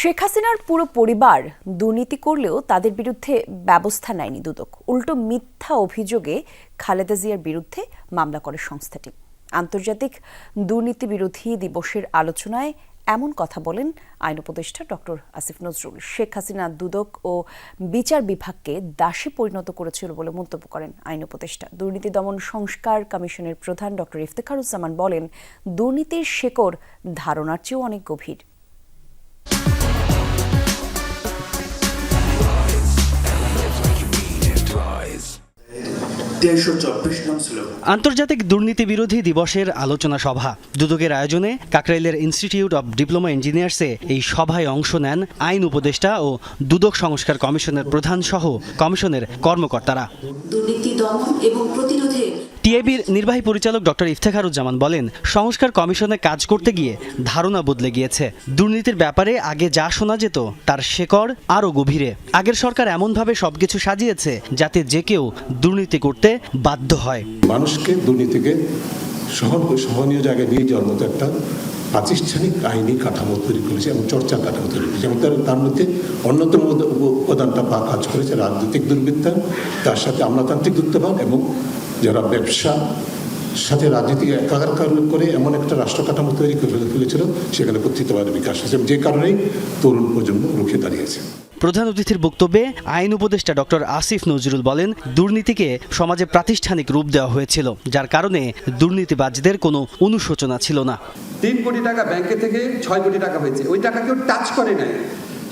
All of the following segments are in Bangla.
শেখ হাসিনার পুরো পরিবার দুর্নীতি করলেও তাদের বিরুদ্ধে ব্যবস্থা নেয়নি দুদক। উল্টো মিথ্যা অভিযোগে খালেদা জিয়ার বিরুদ্ধে মামলা করে সংস্থাটি। আন্তর্জাতিক দুর্নীতি বিরোধী দিবসের আলোচনায় এমন কথা বলেন আইন উপদেষ্টা ডক্টর আসিফ নজরুল। শেখ হাসিনা দুদক ও বিচার বিভাগকে দাসে পরিণত করেছিল বলে মন্তব্য করেন আইন উপদেষ্টা। দুর্নীতি দমন সংস্কার কমিশনের প্রধান ডক্টর ইফতেখারুজ্জামান বলেন, দুর্নীতির শেকড় ধারণার চেয়েও অনেক গভীর। আন্তর্জাতিক দুর্নীতি বিরোধী দিবসের আলোচনা সভা। দুদকের আয়োজনে কাকরাইলের ইনস্টিটিউট অব ডিপ্লোমা ইঞ্জিনিয়ার্সে এই সভায় অংশ নেন আইন উপদেষ্টা ও দুদক সংস্কার কমিশনের প্রধান সহ কমিশনের কর্মকর্তারা। দুর্নীতি দমন এবং প্রতিরোধে টিআইবির নির্বাহী পরিচালক ডক্টর ইফতেখারুজ্জামান বলেন, সংস্কার কমিশনে কাজ করতে গিয়ে ধারণা বদলে গিয়েছে। দুর্নীতির ব্যাপারে আগে যা শোনা যেত, তার শেকড় আরও গভীরে। আগের সরকার এমনভাবে সবকিছু সাজিয়েছে যাতে যে কেউ দুর্নীতি করতে বাধ্য হয়। মানুষকে দুর্নীতিকে সহন সহনীয় জায়গায় নিয়ে যাওয়ার মতো একটা প্রাতিষ্ঠানিক আইনি কাঠামো তৈরি করেছে এবং চর্চার কাঠামো তৈরি করেছে। এবং তার মধ্যে অন্যতম উপ- উপ- উপাদানটা বা কাজ করেছে রাজনৈতিক দুর্বৃত্তায়ন তার সাথে আমলাতান্ত্রিক দুর্নীতিবাদ এবং যারা ব্যবসা সাথে রাজনীতি একাকার করে এমন একটা রাষ্ট্র কাঠামো তৈরি করে ফেলেছিল সেখানে কর্তৃত্ববাদের বিকাশ হয়েছে। যে কারণেই তরুণ প্রজন্ম রুখে দাঁড়িয়েছে। প্রধান অতিথির বক্তব্যে আইন উপদেষ্টা ডক্টর আসিফ নজরুল বলেন দুর্নীতিকে সমাজে প্রাতিষ্ঠানিক রূপ দেওয়া হয়েছিল যার কারণে দুর্নীতিবাজদের কোনো অনুশোচনা ছিল না। তিন কোটি টাকা ব্যাংকে থেকে ছয় কোটি টাকা হয়েছে। ওই টাকা কেউ টাচ করে নাই।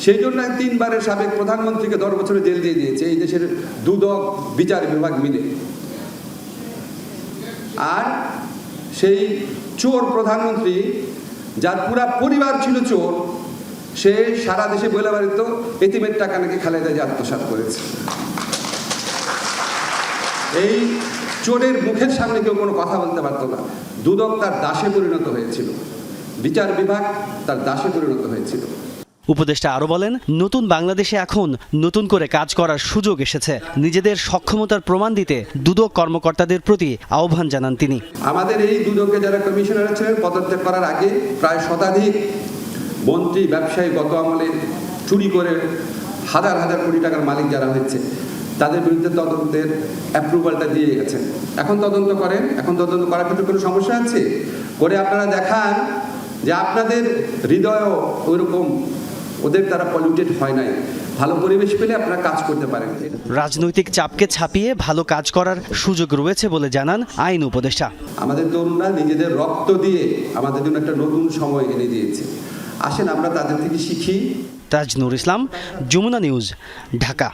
সেই জন্য তিনবারের সাবেক প্রধানমন্ত্রীকে দশ বছরে জেল দিয়ে দিয়েছে। এই দেশের দুদক বিচার বিভাগ মিলে। আর সেই চোর প্রধানমন্ত্রী, যার পুরা পরিবার ছিল চোর, সে সারা দেশে বলে বাড়িত এতিমের টাকা নাকি খালেদা যে আত্মসাৎ করেছে। এই চোরের মুখের সামনে কেউ কোনো কথা বলতে পারতো না। দুদক তার দাসে পরিণত হয়েছিল। বিচার বিভাগ তার দাসে পরিণত হয়েছিল। উপদেষ্টা আরও বলেন, নতুন বাংলাদেশে এখন নতুন করে কাজ করার সুযোগ এসেছে। নিজেদের সক্ষমতার প্রমাণ দিতে দুদক কর্মকর্তাদের প্রতি আহ্বান জানান তিনি। আমাদের এই দুদকে যারা কমিশনার ছিলেন পদত্যাগ করার আগে প্রায় শতাধিক মন্ত্রী, ব্যবসায়ী গত আমলে চুরি করে হাজার হাজার কোটি টাকার মালিক যারা হয়েছে, তাদের বিরুদ্ধে তদন্তের অ্যাপ্রুভালটা দিয়ে গেছেন। এখন তদন্ত করেন, এখন তদন্ত করার ক্ষেত্রে কোনো সমস্যা আছে? করে আপনারা দেখান যে আপনাদের হৃদয়ও ওইরকম ওদের তারা পলিউটেড হয় নাই। ভালো পরিবেশ পেলে আপনারা কাজ করতে পারেন। রাজনৈতিক চাপকে ছাপিয়ে ভালো কাজ করার সুযোগ রয়েছে বলে জানান আইন উপদেষ্টা। আমাদের তরুণরা নিজেদের রক্ত দিয়ে আমাদের জন্য একটা নতুন সময় এনে দিয়েছে। আসেন আমরা তাদের থেকে শিখি। তাজনুর ইসলাম যমুনা নিউজ ঢাকা।